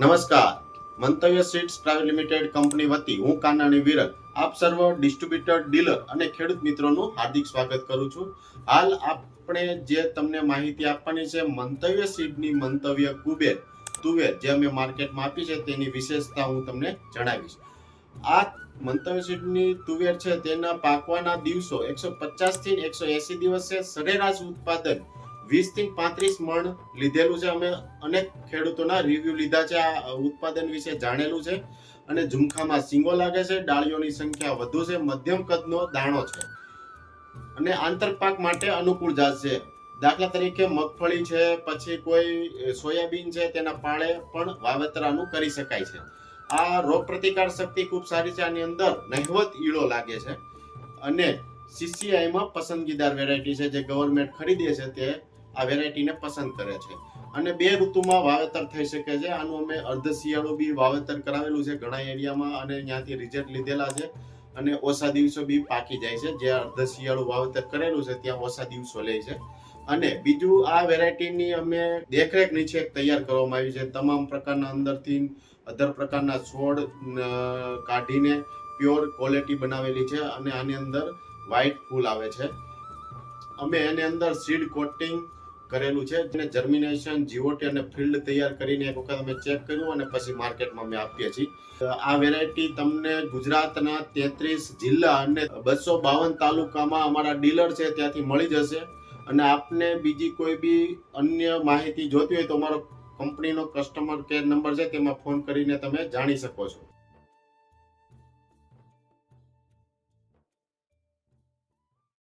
નમસ્કાર. Mantavya seeds private limited company વતી હું કાનાણી વિરલ, આપ સર્વ ડિસ્ટ્રીબ્યુટર, ડીલર અને ખેડૂત મિત્રોનું હાર્દિક સ્વાગત કરું છું. હાલ આપણે જે તમને માહિતી આપવાની છે, મંતવ્ય સીડની મંતવ્ય કુબેર, તુવેર જે અમે માર્કેટમાં આપી છે, તેની વિશેષતા હું તમને જણાવીશ. આ મંતવ્ય સીડની તુવેર છે, તેના પાકવાના દિવસો એકસો પચાસથી એકસો એસી દિવસ છે. સરેરાશ ઉત્પાદન વીસથી પાંત્રીસ મણ લીધેલું છે. અમે અનેક ખેડૂતોના રિવ્યુ લીધા છે આ ઉત્પાદન વિશે, જાણેલું છે. અને ઝુમખામાં સિંગો લાગે છે. ડાળીઓની સંખ્યા વધુ છે. મધ્યમ કદનો દાણો છે. અને આંતરપાક માટે અનુકૂળ જાત છે. દાખલા તરીકે મગફળી છે, પછી કોઈ સોયાબીન છે, તેના પાળે પણ વાવેતરાનું કરી શકાય છે. આ રોગ પ્રતિકાર શક્તિ ખૂબ સારી છે. આની અંદર નહિવત ઈળો લાગે છે. અને સીસીઆઈમાં પસંદગીદાર વેરાયટી છે. જે ગવર્મેન્ટ ખરીદે છે તે આ વેરાયટીને પસંદ કરે છે. અને બે ઋતુમાં વાવેતર થઈ શકે છે. આનું અમે અર્ધ શિયાળુ બી વાવેતર કરાવેલું છે ઘણા એરિયામાં અને ત્યાંથી રિઝલ્ટ લીધેલા છે. અને ઓછા દિવસો બી પાકી જાય છે. જે અર્ધ શિયાળું વાવેતર કરેલું છે, ત્યાં ઓછા દિવસો લે છે. અને બીજું આ વેરાયટીની અમે દેખરેખ નીચે તૈયાર કરવામાં આવી છે. તમામ પ્રકારના અંદરથી અધર પ્રકારના છોડ કાઢીને પ્યોર ક્વોલિટી બનાવેલી છે અને આની અંદર વ્હાઇટ ફૂલ આવે છે. અમે એની અંદર સીડ કોટિંગ કરેલું છે. જેને જર્મિનેશન જીઓટી અને ફિલ્ડ તૈયાર કરીને એક વખત અમે ચેક કર્યું અને પછી માર્કેટમાં અમે આપીએ છીએ. આ વેરાયટી તમને ગુજરાતના તેત્રીસ જિલ્લા અને બસો બાવન તાલુકામાં અમારા ડીલર છે, ત્યાંથી મળી જશે. અને આપને બીજી કોઈ બી અન્ય માહિતી જોતી હોય તો અમારો કંપનીનો કસ્ટમર કેર નંબર છે, તેમાં ફોન કરીને તમે જાણી શકો છો.